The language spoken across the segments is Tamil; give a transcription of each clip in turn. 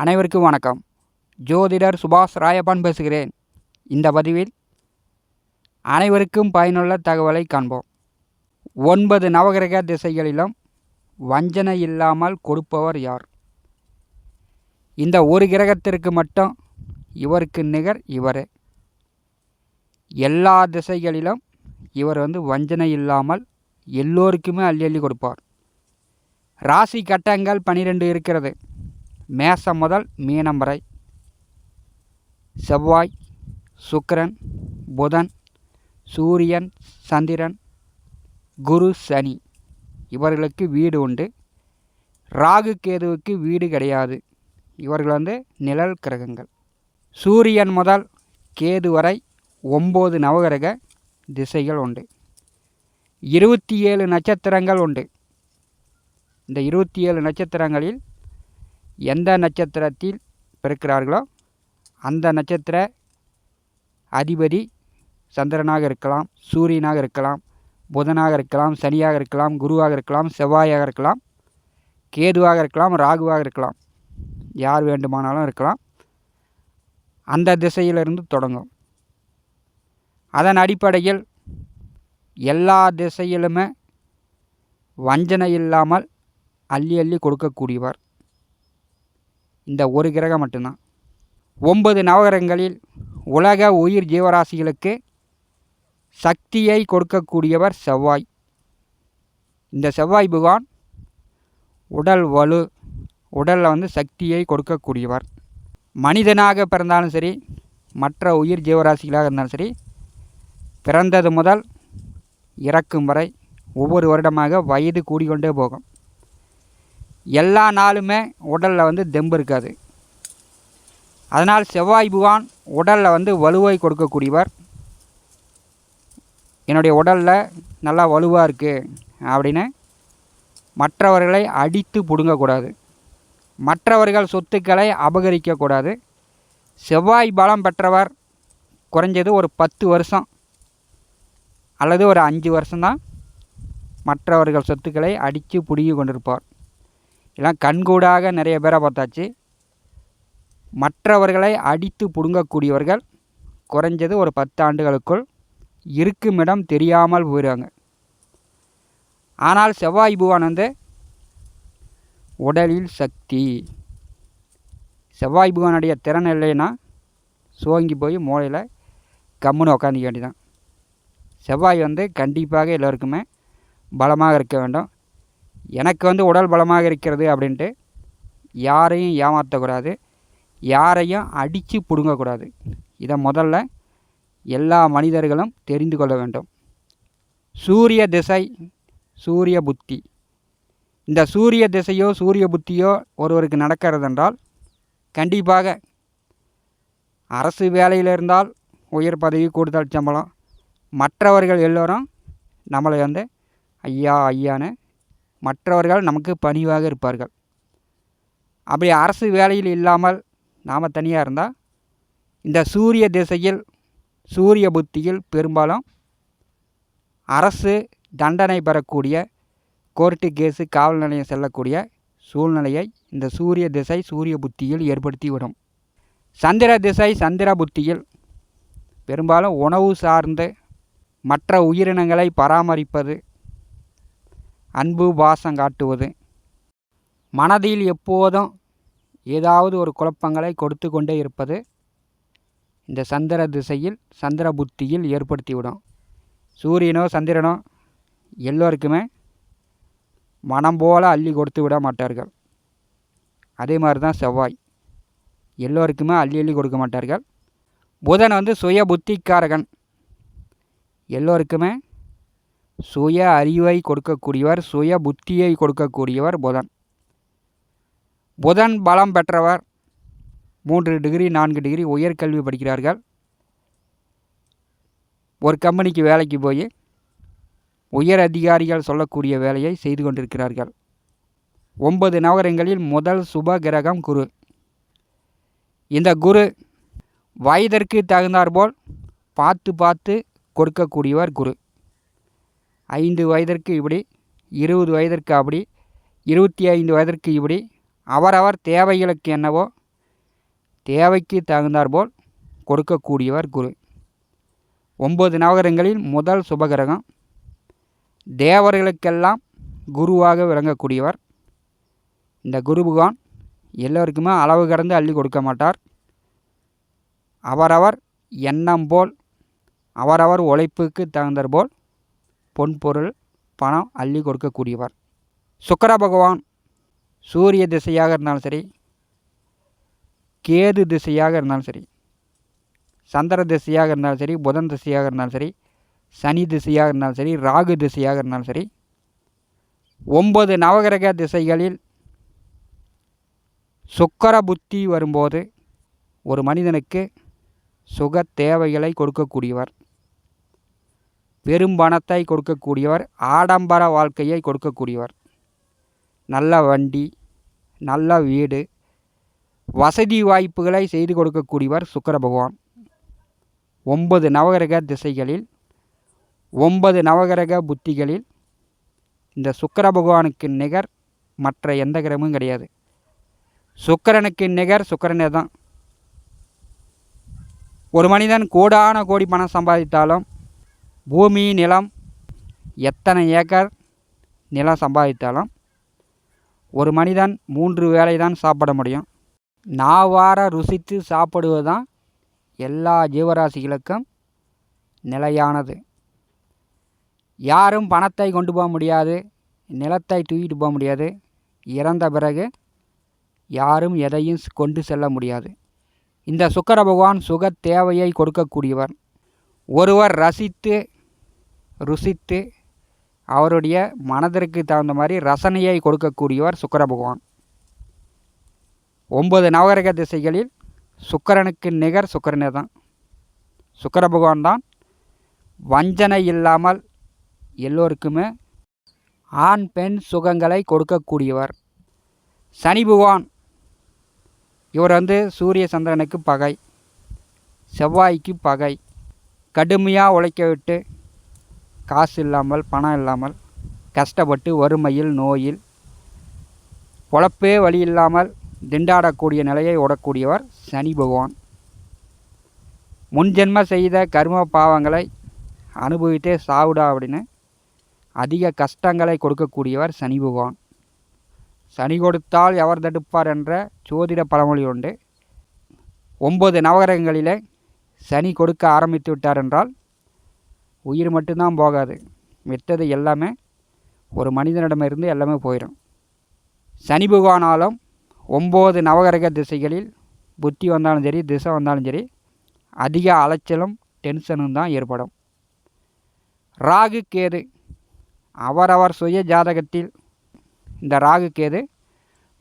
அனைவருக்கும் வணக்கம். ஜோதிடர் சுபாஷ் ராயப்பான் பேசுகிறேன். இந்த பதிவில் அனைவருக்கும் பயனுள்ள தகவலை காண்போம். ஒன்பது நவகிரக திசைகளிலும் வஞ்சனை இல்லாமல் கொடுப்பவர் யார்? இந்த ஒரு கிரகத்திற்கு மட்டும் இவருக்கு நிகர் இவரே. எல்லா திசைகளிலும் இவர் வந்து வஞ்சனை இல்லாமல் எல்லோருக்குமே அள்ளி அள்ளி கொடுப்பார். ராசி கட்டங்கள் பனிரெண்டு இருக்கிறது. மேசம் முதல் மீனம் வரை. செவ்வாய் சுக்கிரன் புதன் சூரியன் சந்திரன் குரு சனி. இவர்களுக்கு வீடு உண்டு. ராகு கேதுவுக்கு வீடு கிடையாது. இவர்கள் வந்து நிழல் கிரகங்கள். சூரியன் முதல் கேது வரை ஒம்பது நவகிரக திசைகள் உண்டு. இருபத்தி ஏழு நட்சத்திரங்கள் உண்டு. இந்த இருபத்தி ஏழு நட்சத்திரங்களில் எந்த நட்சத்திரத்தில் பிறக்கிறார்களோ அந்த நட்சத்திர அதிபதி சந்திரனாக இருக்கலாம் சூரியனாக இருக்கலாம் புதனாக இருக்கலாம் சனியாக இருக்கலாம் குருவாக இருக்கலாம் செவ்வாயாக இருக்கலாம் கேதுவாக இருக்கலாம் ராகுவாக இருக்கலாம். யார் வேண்டுமானாலும் இருக்கலாம். அந்த திசையிலிருந்து தொடங்கும். அதன் அடிப்படையில் எல்லா திசையிலுமே வஞ்சனை இல்லாமல் அள்ளி அள்ளி கொடுக்கக்கூடியவர். இந்த ஒரு கிரகம் மட்டும்தான். ஒன்பது நவகிரகங்களில் உலக உயிர் ஜீவராசிகளுக்கு சக்தியை கொடுக்கக்கூடியவர் செவ்வாய். இந்த செவ்வாய் பகவான் உடல் வலு உடலில் வந்து சக்தியை கொடுக்கக்கூடியவர். மனிதனாக பிறந்தாலும் சரி மற்ற உயிர் ஜீவராசிகளாக இருந்தாலும் சரி பிறந்தது முதல் இறக்கும் வரை ஒவ்வொரு வருடமாக வயது கூடிக்கொண்டே போகும். எல்லா நாளுமே உடலில் வந்து தெம்பு இருக்காது. அதனால் செவ்வாய் புகான் உடலில் வந்து வலுவை கொடுக்கக்கூடியவர். என்னுடைய உடலில் நல்லா வலுவாக இருக்குது அப்படின்னு மற்றவர்களை அடித்து பிடுங்கக்கூடாது. மற்றவர்கள் சொத்துக்களை அபகரிக்கக்கூடாது. செவ்வாய் பலம் பெற்றவர் குறைஞ்சது ஒரு பத்து வருஷம் அல்லது ஒரு அஞ்சு வருஷம்தான் மற்றவர்கள் சொத்துக்களை அடித்து பிடுங்கி கொண்டிருப்பார். எல்லாம் கண்கூடாக நிறைய பேரை பார்த்தாச்சு. மற்றவர்களை அடித்து பிடுங்கக்கூடியவர்கள் குறைஞ்சது ஒரு பத்து ஆண்டுகளுக்குள் இருக்கும் இடம் தெரியாமல் போயிடுவாங்க. ஆனால் செவ்வாய் புவான் வந்து உடலில் சக்தி. செவ்வாய் புவானுடைய திறன் இல்லைன்னா சோங்கி போய் மூளையில் கம்முன்னு உக்காந்துக்க வேண்டியதான் செவ்வாய் வந்து கண்டிப்பாக எல்லோருக்குமே பலமாக இருக்க வேண்டும். எனக்கு வந்து உடல் பலமாக இருக்கிறது அப்படின்ட்டு யாரையும் ஏமாற்றக்கூடாது யாரையும் அடித்து பிடுங்கக்கூடாது. இதை முதல்ல எல்லா மனிதர்களும் தெரிந்து கொள்ள வேண்டும். சூரிய திசை சூரிய புத்தி. இந்த சூரிய திசையோ சூரிய புத்தியோ ஒருவருக்கு நடக்கிறதென்றால் கண்டிப்பாக அரசு வேலையில் இருந்தால் உயர் பதவி கூடுதல் சம்பளம். மற்றவர்கள் எல்லோரும் நம்மளை வந்து ஐயா ஐயான்னு மற்றவர்கள் நமக்கு பணிவாக இருப்பார்கள். அப்படி அரசு வேலையில் இல்லாமல் நாம் தனியாக இருந்தால் இந்த சூரிய திசையில் சூரிய புத்தியில் பெரும்பாலும் அரசு தண்டனை பெறக்கூடிய கோர்ட்டு கேஸு காவல் நிலையம் செல்லக்கூடிய சூழ்நிலையை இந்த சூரிய திசை சூரிய புத்தியில் ஏற்படுத்திவிடும் சந்திர திசை சந்திர புத்தியில் பெரும்பாலும் உணவு சார்ந்து மற்ற உயிரினங்களை பராமரிப்பது அன்பு பாசம் காட்டுவது. மனதில் எப்போதும் ஏதாவது ஒரு குழப்பங்களை கொடுத்து கொண்டே இருப்பது இந்த சந்திர திசையில் சந்திர புத்தியில் ஏற்படுத்திவிடும் சூரியனோ சந்திரனோ எல்லோருக்குமே மனம் போல அள்ளி கொடுத்து விட மாட்டார்கள். அதே மாதிரி தான் செவ்வாய். எல்லோருக்குமே அள்ளி அள்ளி கொடுக்க மாட்டார்கள். புதன் வந்து சுய புத்திக்காரகன். எல்லோருக்குமே சுய அறிவை கொடுக்கக்கூடியவர் சுய புத்தியை கொடுக்கக்கூடியவர் புதன். புதன் பலம் பெற்றவர். மூன்று டிகிரி நான்கு டிகிரி உயர்கல்வி படிக்கிறார்கள். ஒரு கம்பெனிக்கு வேலைக்கு போய் உயர் அதிகாரிகள் சொல்லக்கூடிய வேலையை செய்து கொண்டிருக்கிறார்கள். ஒன்பது நவகரங்களில் முதல் சுப கிரகம் குரு. இந்த குரு வயதிற்கு தகுந்தாற்போல் பார்த்து பார்த்து கொடுக்கக்கூடியவர் குரு. ஐந்து வயதிற்கு இப்படி இருபது வயதிற்கு அப்படி இருபத்தி ஐந்து வயதிற்கு இப்படி அவரவர் தேவைகளுக்கு என்னவோ தேவைக்கு தகுந்தாற்போல் கொடுக்கக்கூடியவர் குரு. ஒம்பது நவகிரகங்களில் முதல் சுபகிரகம் தேவர்களுக்கெல்லாம் குருவாக விளங்கக்கூடியவர். இந்த குரு பகவான் எல்லோருக்குமே அளவு கடந்து அள்ளி கொடுக்க மாட்டார். அவரவர் எண்ணம் போல் அவரவர் உழைப்புக்கு தகுந்தாற்போல் பொன்பொருள் பணம் அள்ளி கொடுக்கக்கூடியவர். சுக்கர பகவான் சூரிய திசையாக இருந்தாலும் சரி கேது திசையாக இருந்தாலும் சரி சந்திர திசையாக இருந்தாலும் சரி புதன் திசையாக இருந்தாலும் சரி சனி திசையாக இருந்தாலும் சரி ராகு திசையாக இருந்தாலும் சரி ஒன்பது நவகிரக திசைகளில் சுக்கர புத்தி வரும்போது ஒரு மனிதனுக்கு சுக தேவைகளை கொடுக்கக்கூடியவர். பெரும் பணத்தை கொடுக்கக்கூடியவர் ஆடம்பர வாழ்க்கையை கொடுக்கக்கூடியவர். நல்ல வண்டி நல்ல வீடு வசதி வாய்ப்புகளை செய்து கொடுக்கக்கூடியவர் சுக்கர பகவான். ஒன்பது நவகிரக திசைகளில் ஒன்பது நவகிரக புத்திகளில் இந்த சுக்கர பகவானுக்கு நிகர் மற்ற எந்த கிரகமும் கிடையாது. சுக்கரனுக்கு நிகர் சுக்கரனே தான். ஒரு மனிதன் கோடான கோடி பணம் சம்பாதித்தாலும் பூமி நிலம் எத்தனை ஏக்கர் நிலம் சம்பாதித்தாலும் ஒரு மனிதன் மூன்று வேளை தான் சாப்பிட முடியும். நாவார ருசித்து சாப்பிடுவது தான் எல்லா ஜீவராசிகளுக்கும் நிலையானது. யாரும் பணத்தை கொண்டு போக முடியாது நிலத்தை தூக்கிட்டு போக முடியாது. இறந்த பிறகு யாரும் எதையும் கொண்டு செல்ல முடியாது. இந்த சுக்கர பகவான் சுக தேவையை கொடுக்கக்கூடியவர். ஒருவர் ரசித்து ருசித்து அவருடைய மனதிற்கு தகுந்த மாதிரி ரசனையை கொடுக்கக்கூடியவர் சுக்கர பகவான். ஒன்பது நவகிரக திசைகளில் சுக்கரனுக்கு நிகர் சுக்கரனே தான். சுக்கர பகவான் தான். வஞ்சனை இல்லாமல் எல்லோருக்குமே ஆண் பெண் சுகங்களை கொடுக்கக்கூடியவர். சனி பகவான் இவர் வந்து சூரிய சந்திரனுக்கு பகை செவ்வாய்க்கு பகை கடுமையாக உழைக்க விட்டு காசு இல்லாமல் பணம் இல்லாமல் கஷ்டப்பட்டு வறுமையில் நோயில் பொழப்பே வழி இல்லாமல் திண்டாடக்கூடிய நிலையை ஓடக்கூடியவர் சனி பகவான். முன்ஜென்ம செய்த கர்ம பாவங்களை அனுபவித்தே சாவுடா அப்படின்னு அதிக கஷ்டங்களை கொடுக்கக்கூடியவர் சனி பகவான். சனி கொடுத்தால் எவர் தடுப்பார் என்ற சோதிட பழமொழி உண்டு. ஒம்பது நவகரங்களிலே சனி கொடுக்க ஆரம்பித்து விட்டார் என்றால் உயிர் மட்டும்தான் போகாது. மித்தது எல்லாமே ஒரு மனிதனிடமிருந்து எல்லாமே போயிடும் சனி பகவானாலும் ஒம்பது நவகிரக திசைகளில் புத்தி வந்தாலும் சரி திசை வந்தாலும் சரி அதிக அலைச்சலும் டென்ஷனும் தான் ஏற்படும். ராகு கேது அவரவர் சுய ஜாதகத்தில் இந்த ராகு கேது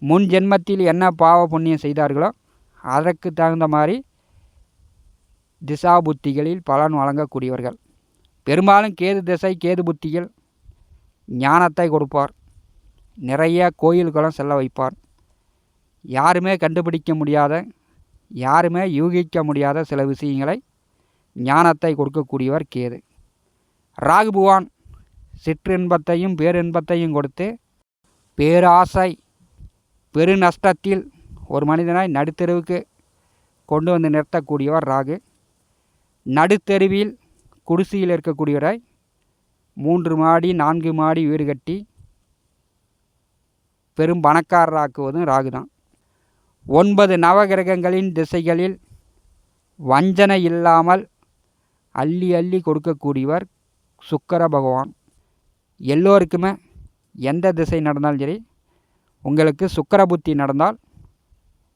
முன் ஜென்மத்தில் என்ன பாவ புண்ணியம் செய்தார்களோ அதற்கு தகுந்த மாதிரி திசா புத்திகளில் பலன் வழங்கக்கூடியவர்கள். பெரும்பாலும் கேது திசை கேது புத்திகள் ஞானத்தை கொடுப்பார். நிறைய கோயில்களும் செல்ல வைப்பார். யாருமே கண்டுபிடிக்க முடியாத யாருமே யூகிக்க முடியாத சில விஷயங்களை ஞானத்தை கொடுக்கக்கூடியவர் கேது. ராகுபவான் சிற்றின்பத்தையும் பேரின்பத்தையும் கொடுத்து பேராசை பெருநஷ்டத்தில் ஒரு மனிதனாய் நடுத்தெருவுக்கு கொண்டு வந்து நிறுத்தக்கூடியவர் ராகு. நடுத்தெருவில் குடிசையில் இருக்கக்கூடியவராய் மூன்று மாடி நான்கு மாடி வீடு கட்டி பெரும் பணக்காரராக்குவதும் ராகு தான் ஒன்பது நவகிரகங்களின் திசைகளில் வஞ்சனை இல்லாமல் அள்ளி அள்ளி கொடுக்கக்கூடியவர் சுக்கர பகவான். எல்லோருக்குமே எந்த திசை நடந்தாலும் சரி உங்களுக்கு சுக்கர புத்தி நடந்தால்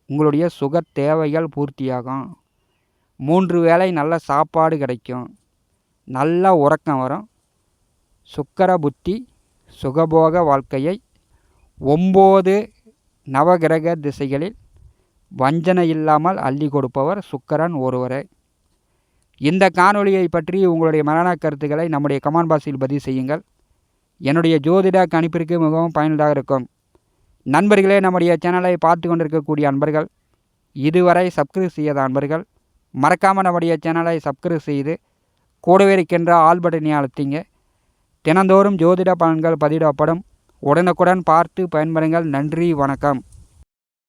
உங்களுடைய சுக தேவைகள் பூர்த்தியாகும். மூன்று வேளை நல்ல சாப்பாடு கிடைக்கும். நல்ல உறக்கம் வரும். சுக்கர புத்தி சுகபோக வாழ்க்கையை ஒம்பது நவகிரக திசைகளில் வஞ்சனை இல்லாமல் அள்ளி கொடுப்பவர் சுக்கரன் ஒருவரே. இந்த காணொலியை பற்றி உங்களுடைய மரண கருத்துக்களை நம்முடைய கமான் பாக்ஸில் பதிவு செய்யுங்கள். என்னுடைய ஜோதிட கணிப்பிற்கு மிகவும் பயனுள்ளதாக இருக்கும். நண்பர்களே நம்முடைய சேனலை பார்த்து கொண்டிருக்கக்கூடிய அன்பர்கள் இதுவரை சப்ஸ்கிரைப் செய்யாத அன்பர்கள் மறக்காமல் நம்முடைய சேனலை சப்ஸ்கிரைப் செய்து கூடவே இருக்கின்ற ஆல் பட்டனை அழுத்திங்க. தினந்தோறும் ஜோதிட பலன்கள் பதிவிடப்படும். உடனுக்குடன் பார்த்து பயன்பெறுங்கள் நன்றி வணக்கம்.